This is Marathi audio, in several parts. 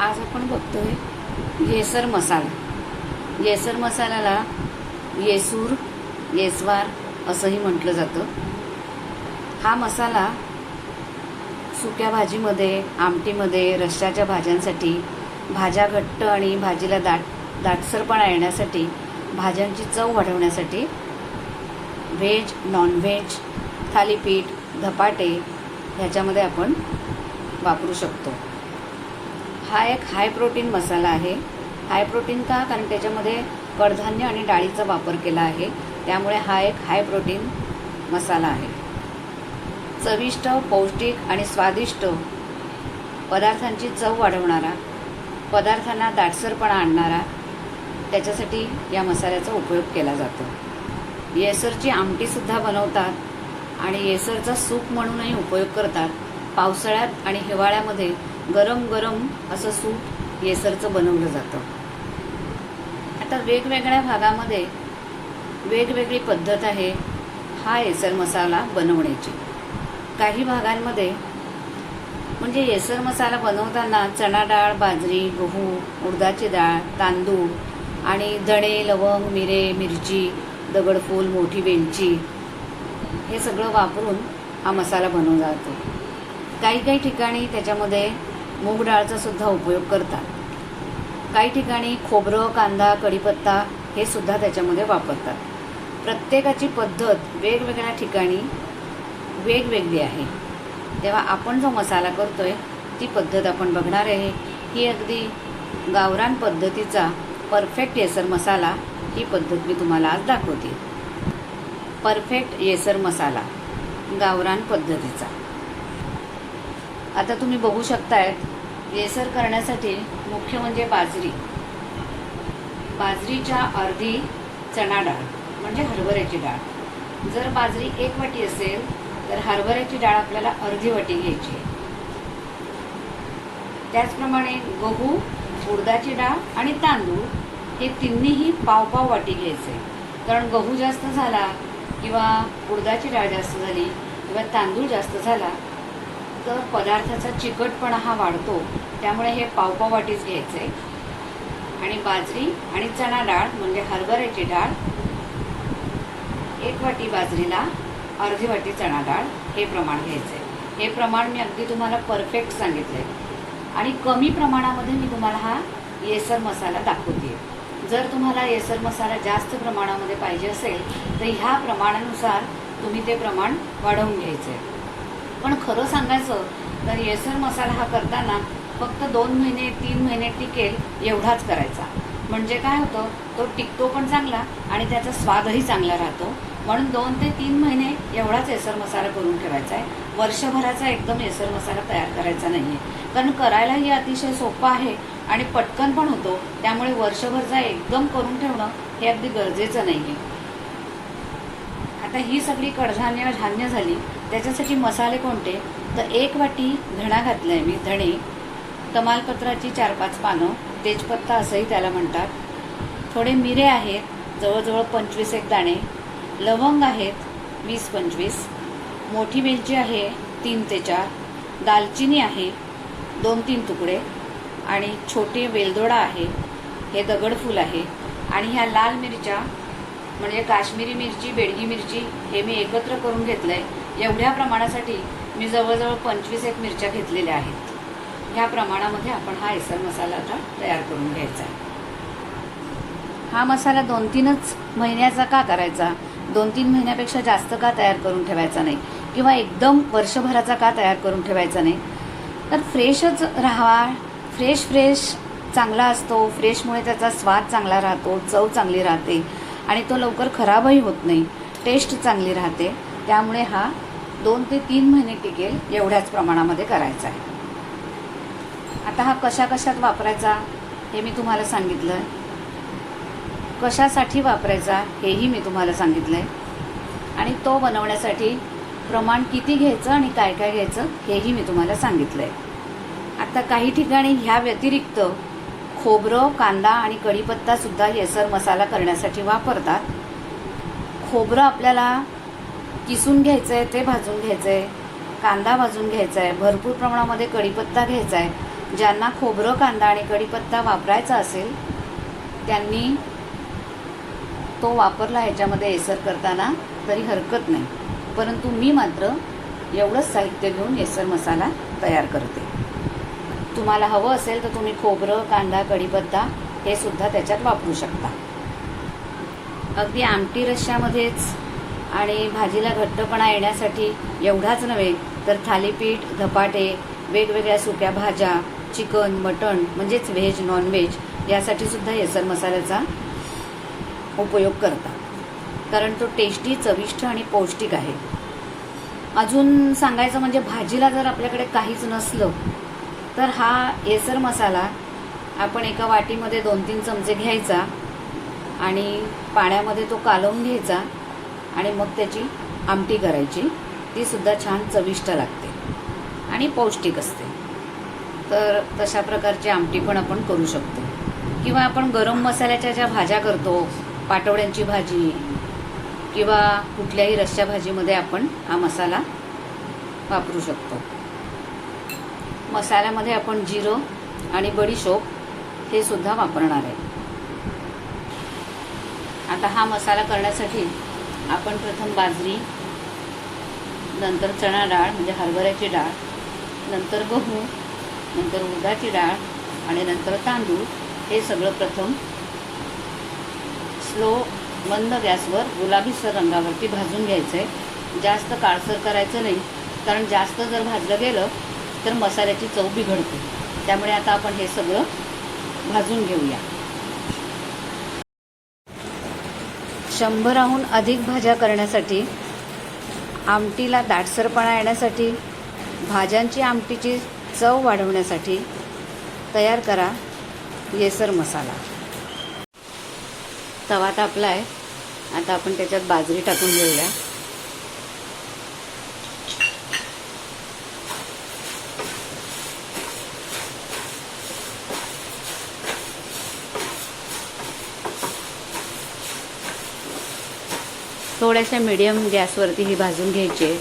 आज आपण बघतोय येसर मसाला. येसर मसाल्याला येसूर येसवार असंही म्हटलं जातं. हा मसाला सुक्या भाजीमध्ये आमटीमध्ये रश्श्याच्या भाज्यांसाठी भाज्या घट्ट आणि भाजीला दाट दाटसरपणा येण्यासाठी भाज्यांची चव वाढवण्यासाठी व्हेज नॉनव्हेज थालीपीठ धपाटे ह्याच्यामध्ये आपण वापरू शकतो. हा एक हाय प्रोटीन मसाला आहे. हाय प्रोटीन का? कारण त्याच्यामध्ये कडधान्य आणि डाळीचा वापर केला आहे. त्यामुळे हा एक हाय प्रोटीन मसाला आहे. चविष्ट पौष्टिक आणि स्वादिष्ट पदार्थांची चव वाढवणारा पदार्थांना दाटसरपणा आणणारा त्याच्यासाठी या मसाल्याचा उपयोग केला जातो. येसरची आमटीसुद्धा बनवतात आणि येसरचा सूप म्हणूनही उपयोग करतात. पावसाळ्यात आणि हिवाळ्यामध्ये गरम गरम असं सूप येसरचं बनवलं जातं. आता वेगवेगळ्या भागामध्ये वेगवेगळी पद्धत आहे हा येसर मसाला बनवण्याची. काही भागांमध्ये म्हणजे येसर मसाला बनवताना चणा डाळ बाजरी गहू उडदाची डाळ तांदूळ आणि धणे लवंग मिरे मिरची दगडफूल मोठी वेलची हे सगळं वापरून हा मसाला बनवला जातो. काही काही ठिकाणी त्याच्यामध्ये मूग डाळचा सुद्धा उपयोग करतात. काही ठिकाणी खोबरं कांदा कढीपत्ता हे सुद्धा त्याच्यामध्ये वापरतात. प्रत्येकाची पद्धत वेगवेगळ्या ठिकाणी वेगवेगळी आहे. तेव्हा आपण जो मसाला करतो आहे ती पद्धत आपण बघणार आहे. ही अगदी गावरान पद्धतीचा परफेक्ट येसर मसाला ही पद्धत मी तुम्हाला आज दाखवते. परफेक्ट येसर मसाला गावरान पद्धतीचा. आता तुम्ही बघू शकतायत येसर करण्यासाठी मुख्य म्हणजे बाजरी. बाजरीच्या अर्धी चणा डाळ म्हणजे हरभऱ्याची डाळ. जर बाजरी एक वाटी असेल तर हरभऱ्याची डाळ आपल्याला अर्धी वाटी घ्यायची त्याचप्रमाणे गहू उडदाची डाळ आणि तांदूळ हे तिन्हीही पाव पाव वाटी घ्यायचे. कारण गहू जास्त झाला किंवा उडदाची डाळ जास्त झाली किंवा तांदूळ जास्त झाला पदार्थाचा चिकटपणा हा वाढतो त्यामुळे हे पावपाव पाव वाटीच घ्यायचे. आणि बाजरी आणि चणा डाळ म्हणजे हरभऱ्याची डाळ एक वाटी बाजरीला अर्धी वाटी चणा डाळ हे प्रमाण घ्यायचं. आहे हे प्रमाण मी अगदी तुम्हाला परफेक्ट सांगितलं. आहे आणि कमी प्रमाणामध्ये मी तुम्हाला हा येसर मसाला दाखवते जर तुम्हाला येसर मसाला जास्त प्रमाणामध्ये पाहिजे असेल तर ह्या प्रमाणानुसार तुम्ही ते प्रमाण वाढवून घ्यायचं. आहे पण खरं सांगायचं तर येसर मसाला हा करताना फक्त दोन महिने तीन महिने टिकेल एवढाच करायचा. म्हणजे काय होतं तो टिकतो पण चांगला आणि त्याचा स्वादही चांगला राहतो. म्हणून दोन ते तीन महिने एवढाच येसर मसाला करून ठेवायचा आहे. वर्षभराचा एकदम येसर मसाला तयार करायचा नाही आहे कारण करायलाही अतिशय सोपं आहे आणि पटकन पण होतो. त्यामुळे वर्षभरचा एकदम करून ठेवणं हे अगदी गरजेचं नाही आहे आता ही सगळी कडधान्य धान्य झाली. त्याच्यासाठी मसाले कोणते? तर एक वाटी धणा घातला आहे मी धणे. तमालपत्राची चार पाच पानं तेजपत्ता असंही त्याला म्हणतात. थोडे मिरे आहेत जवळजवळ पंचवीस एक दाणे. लवंग आहेत वीस पंचवीस. मोठी वेलची आहे तीन ते चार. दालचिनी आहे दोन तीन तुकडे. आणि छोटे वेलदोडा आहे हे दगडफूल आहे. आणि ह्या लाल मिरच्या म्हणजे काश्मीरी मिरची बेडगी मिरची हे मी एकत्र करून घेतलं आहे एवढ्या प्रमाणासाठी मी जवळजवळ पंचवीस एक मिरच्या घेतलेल्या आहेत. ह्या प्रमाणामध्ये आपण हा एसर मसाला आता तयार करून घ्यायचा आहे. हा मसाला दोन तीनच महिन्याचा का करायचा? दोन तीन महिन्यापेक्षा जास्त का तयार करून ठेवायचा नाही? किंवा एकदम वर्षभराचा का तयार करून ठेवायचा नाही? तर फ्रेशच राहावा फ्रेश फ्रेश चांगला असतो. फ्रेशमुळे त्याचा स्वाद चांगला राहतो. चव चांगली राहते. आणि तो लवकर खराबही होत नाही. टेस्ट चांगली राहते. त्यामुळे हा दोन ते तीन महिने टिकेल एवढ्याच प्रमाणामध्ये करायचा आहे. आता हा कशा कशात वापरायचा हे मी तुम्हाला सांगितलं आहे कशासाठी वापरायचा हेही मी तुम्हाला सांगितलं आहे आणि तो बनवण्यासाठी प्रमाण किती घ्यायचं आणि काय काय घ्यायचं हेही मी तुम्हाला सांगितलं आहे आता काही ठिकाणी ह्या व्यतिरिक्त खोबरं कांदा आणि कढीपत्तासुद्धा येसर मसाला करण्यासाठी वापरतात. खोबरं आपल्याला किसून घ्यायचं आहे ते भाजून घ्यायचं आहे कांदा भाजून घ्यायचा आहे भरपूर प्रमाणामध्ये कढीपत्ता घ्यायचा आहे ज्यांना खोबरं कांदा आणि कढीपत्ता वापरायचा असेल त्यांनी तो वापरला ह्याच्यामध्ये एसर करताना तरी हरकत नाही. परंतु मी मात्र एवढंच साहित्य घेऊन एसर मसाला तयार करते. तुम्हाला हवं असेल तर तुम्ही खोबरं कांदा कढीपत्ता हे सुद्धा त्याच्यात वापरू शकता. अगदी आमटी रश्श्यामध्येच आणि भाजीला घट्टपणा येण्यासाठी एवढाच नव्हे तर थालीपीठ धपाटे वेगवेगळ्या सुक्या भाज्या चिकन मटण म्हणजेच व्हेज नॉनव्हेज यासाठी सुद्धा येसर मसाल्याचा उपयोग करतात. कारण तो टेस्टी चविष्ट आणि पौष्टिक आहे. अजून सांगायचं म्हणजे भाजीला जर आपल्याकडे काहीच नसलं तर हा येसर मसाला आपण एका वाटीमध्ये दोन तीन चमचे घ्यायचा आणि पाण्यामध्ये तो कालवून घ्यायचा आणि मग त्याची आमटी करायची. ती सुद्धा छान चविष्ट लागते. आणि पौष्टिक असते. तर तशा प्रकारची आमटी पण आपण करू शकतो. किंवा आपण गरम मसाल्याच्या ज्या भाज्या करतो पाटवड्यांची भाजी किंवा कुठल्याही रश्श्या भाजीमध्ये आपण हा मसाला वापरू शकतो. मसाल्यामध्ये आपण जिरं आणि बडीशोप हे सुद्धा वापरणार आहे. आता हा मसाला करण्यासाठी आपण प्रथम बाजरी नंतर चणा डाळ म्हणजे हरभऱ्याची डाळ नंतर गहू नंतर उदाची डाळ आणि नंतर तांदूळ हे सगळं प्रथम स्लो मंद गॅसवर गुलाबीसर रंगावरती भाजून घ्यायचं आहे जास्त काळसर करायचं नाही कारण जास्त जर भाजलं गेलं तर मसाल्याची चव बिघडते. त्यामुळे आता आपण हे सगळं भाजून घेऊया. शंभराहून अधिक भाज्या करण्यासाठी आमटीला दाटसरपणा येण्यासाठी भाज्यांची आमटीची चव वाढवण्यासाठी तयार करा येसर मसाला. तवा तापला आहे आता आपण त्याच्यात बाजरी टाकून घेऊया. थोड्याशा मिडियम गॅसवरती ही भाजून घ्यायची आहे.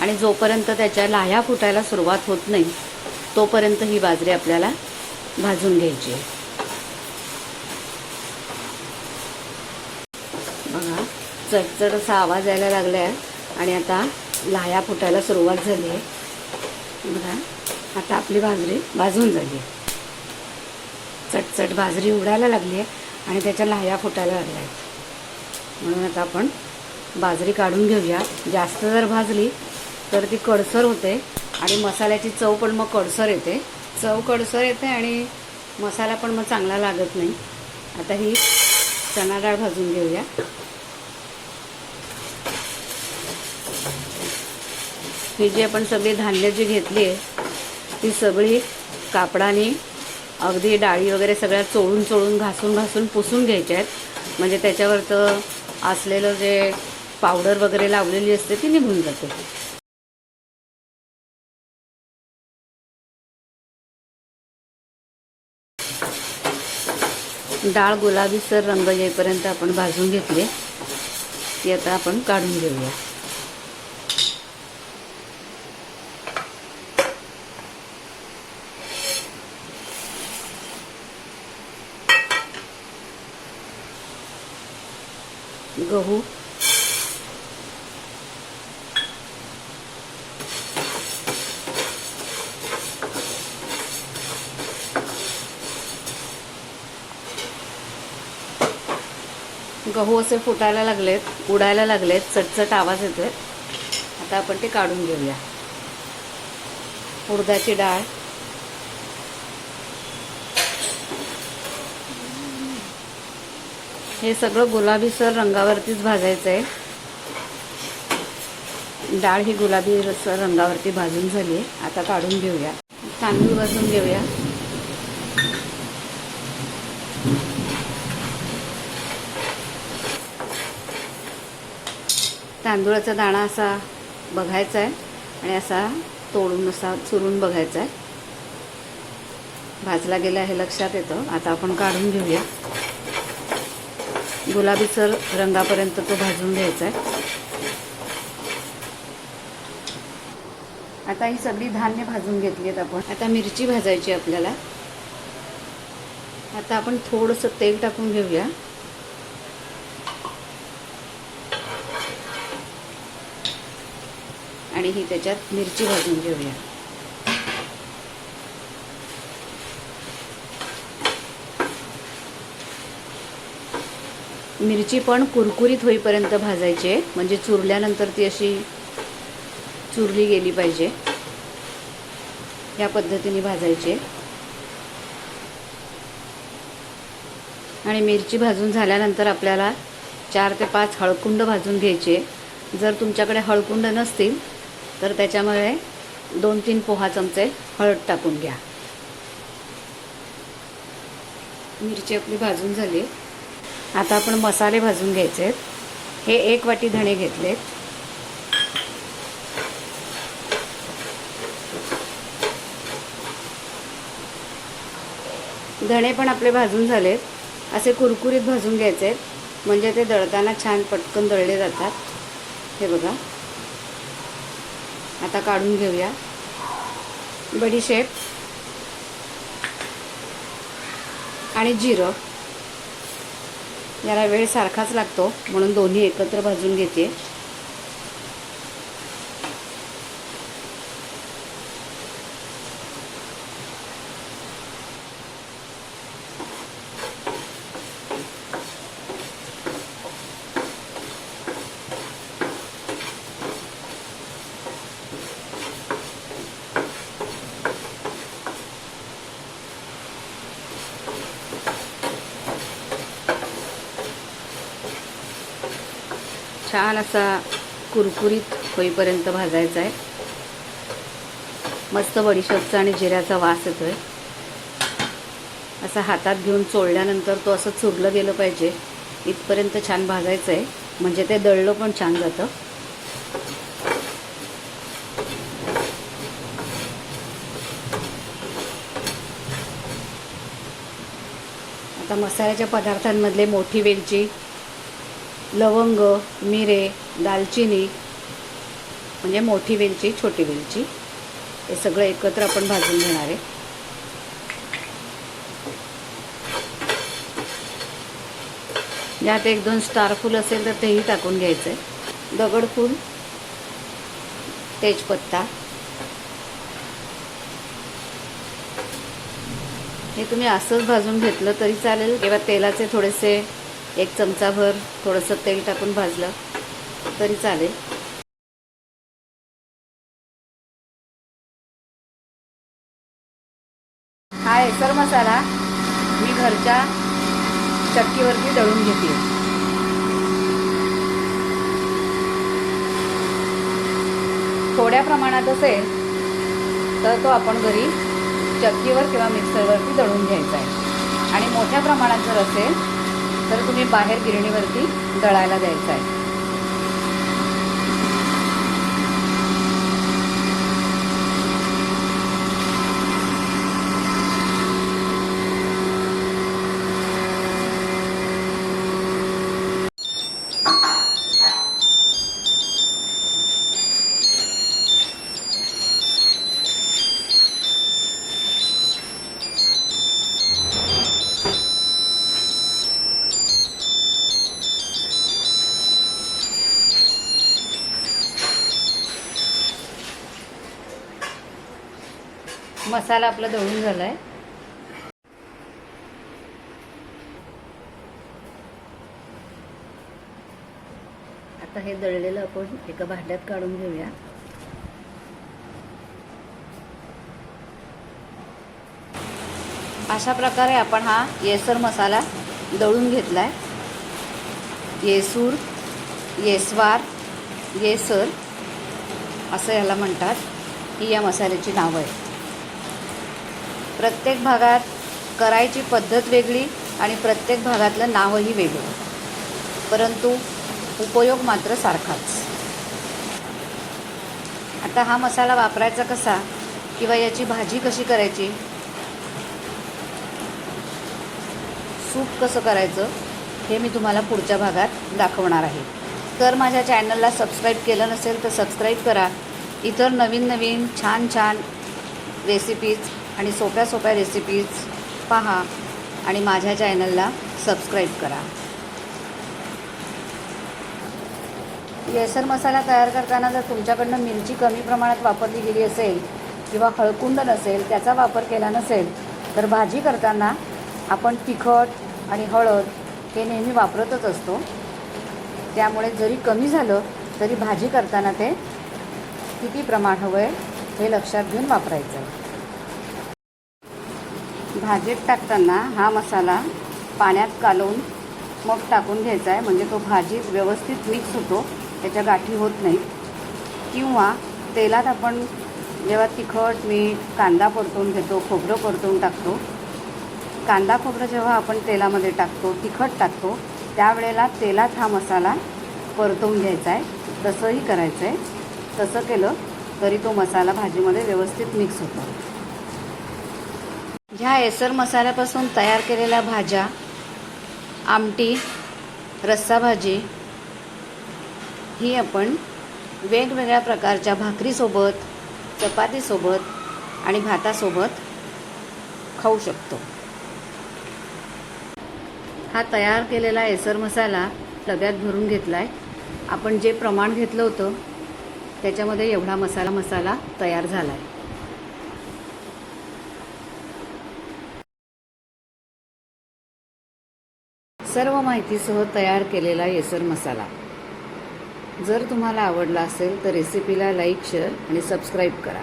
आणि जोपर्यंत त्याच्या लाह्या फुटायला सुरुवात होत नाही तोपर्यंत ही बाजरी आपल्याला भाजून घ्यायची आहे. बघा चटचट असा आवाज यायला लागला आहे आणि आता लाह्या फुटायला सुरुवात झाली आहे. बघा आता आपली बाजरी भाजून झाली आहे. चटचट बाजरी उडायला लागली आहे आणि त्याच्या लाह्या फुटायला लागल्या आहेत. म्हणून आता आपण बाजरी काढून घेऊया. जास्त जर भाजली तर ती कडसर होते आणि मसाल्याची चव पण मग कडसर येते. चव कडसर येते आणि मसाला पण मग चांगला लागत नाही. आता ही चणा डाळ भाजून घेऊया. ही जी आपण सगळी धान्य जी घेतली आहे ती सगळी कापडाने अगदी डाळी वगैरे सगळ्या चोळून चोळून घासून घासून पुसून घ्यायच्या आहेत. म्हणजे त्याच्यावरचं असलेलं जे पावडर वगैरे लावलेली असते ती निघून जाते. डाळ गुलाबीसर रंग येईपर्यंत आपण भाजून घेतली. ती आता आपण काढून घेऊया. गहू गहू असे फुटायला लागलेत उडायला लागलेत चटचट आवाज येतोय. आता आपण ते काढून घेऊया. उडदाची डाळ. हे सगळं गुलाबीसर रंगावरतीच भाजायचं आहे डाळ ही गुलाबी सर रंगावरती भाजून झाली आहे आता काढून घेऊया. तांदूळ भाजून घेऊया. तांदूळाचा दाणा असा बघायचा आहे आणि असा तोडून असा चुरून बघायचा आहे. भाजला गेला हे लक्षात येतं. आता आपण काढून घेऊया. गुलाबीसर रंगापर्यंत तो भाजून घ्यायचा आहे. आता ही सगळी धान्य भाजून घेतली आहेत आपण. आता मिरची भाजायची आपल्याला. आता आपण थोडंसं तेल टाकून घेऊया. आणि ही त्याच्यात मिरची भाजून घेऊया. मिरची पण कुरकुरीत होईपर्यंत भाजायची आहे. म्हणजे चुरल्यानंतर ती अशी चुरली गेली पाहिजे. या पद्धतीने भाजायची आणि मिरची भाजून झाल्यानंतर आपल्याला चार ते पाच हळकुंड भाजून घ्यायचे. जर तुमच्याकडे हळकुंड नसतील तर त्याच्यामध्ये दोन तीन पोहा चमचे हळद टाकून घ्या. मिरची आपली भाजून झाली. आता आपण मसाले भाजून घ्यायचे. आहेत हे एक वाटी धणे घेतलेत. धणे पण आपले भाजून झालेत. असे कुरकुरीत भाजून घ्यायचे. आहेत म्हणजे ते दळताना छान पटकन दळले जातात. हे बघा. आता काढून घेऊया. बडीशेप आणि जिरं. याला वेळ सारखाच लागतो म्हणून दोन्ही एकत्र भाजून घेते. छान असा कुरकुरीत होईपर्यंत भाजायचा आहे. मस्त बडीशेपचा आणि जिऱ्याचा वास येतोय. असा हातात घेऊन चोळल्यानंतर तो असं चुरलं गेलं पाहिजे. इथपर्यंत छान भाजायचं आहे. म्हणजे ते दळलं पण छान जातं. आता मसाल्याच्या पदार्थांमधले मोठी वेलची लवंग मिरे दालचिनी म्हणजे मोठी वेलची छोटी वेलची. हे सगळं एकत्र आपण भाजून घेणार आहे. ज्यात एक दोन स्टार फूल असेल तर तेही टाकून घ्यायचं आहे. दगडफूल तेजपत्ता. हे तुम्ही असंच भाजून घेतलं तरी चालेल. किंवा तेलाचे थोडेसे एक चमचाभर थोडंसं तेल टाकून भाजलं तरी चालेल. हा एसर मसाला मी घरच्या चक्कीवरती दळून घेते. थोड्या प्रमाणात असेल तर तो आपण घरी चक्कीवर किंवा मिक्सरवरती दळून घ्यायचा आहे. आणि मोठ्या प्रमाणात जर असेल तर तुम्ही बाहेर गिरणीवरती दळायला द्यायचं आहे. मसाला आपला दळून झाला आहे आता हे दळलेलं आपण एका भांड्यात काढून घेऊया. अशा प्रकारे आपण हा येसर मसाला दळून घेतला आहे येसूर येसवार येसर असं याला म्हणतात. ही या मसाल्याची नावं आहे प्रत्येक भागात करायची पद्धत वेगळी आणि प्रत्येक भागातलं नावही वेगळं. परंतु उपयोग मात्र सारखाच. आता हा मसाला वापरायचा कसा किंवा याची भाजी कशी करायची? सूप कसं करायचं हे मी तुम्हाला पुढच्या भागात दाखवणार आहे. तर माझ्या चॅनलला सबस्क्राईब केलं नसेल तर सबस्क्राईब करा. इतर नवीन नवीन छान छान रेसिपीज आणि सोप्या सोप्या रेसिपीज पहा आणि माझ्या चॅनलला सबस्क्राईब करा. येसर मसाला तयार करताना जर तुमच्याकडनं मिरची कमी प्रमाणात वापरली गेली असेल किंवा हळकुंड नसेल त्याचा वापर केला नसेल तर भाजी करताना आपण तिखट आणि हळद हे नेहमी वापरतच असतो. त्यामुळे जरी कमी झालं तरी भाजी करताना ते किती प्रमाण हवं आहे हे लक्षात घेऊन वापरायचं. आहे भाजीत टाकताना हा मसाला पाण्यात कालवून मग टाकून घ्यायचा आहे. म्हणजे तो भाजी व्यवस्थित मिक्स होतो. त्याच्या गाठी होत नाही. किंवा तेलात आपण जेव्हा तिखट मीठ कांदा परतून घेतो खोबरं परतून टाकतो. कांदा खोबरं जेव्हा आपण तेलामध्ये टाकतो तिखट टाकतो त्यावेळेला तेलात हा मसाला परतवून घ्यायचा आहे. तसंही करायचं आहे. तसं केलं तरी तो मसाला भाजीमध्ये व्यवस्थित मिक्स होतो. ह्या एसर मसाल्यापासून तयार केलेल्या भाज्या आमटी रस्सा भाजी ही आपण वेगवेगळ्या प्रकारच्या भाकरीसोबत चपातीसोबत आणि भातासोबत खाऊ शकतो. हा तयार केलेला एसर मसाला डब्यात भरून घेतला आहे आपण जे प्रमाण घेतलं होतं त्याच्यामध्ये एवढा मसाला मसाला तयार झाला आहे सर्व माहितीसह तयार केलेला येसर मसाला. जर तुम्हाला आवडला असेल तर रेसिपीला लाईक शेअर आणि सबस्क्राईब करा.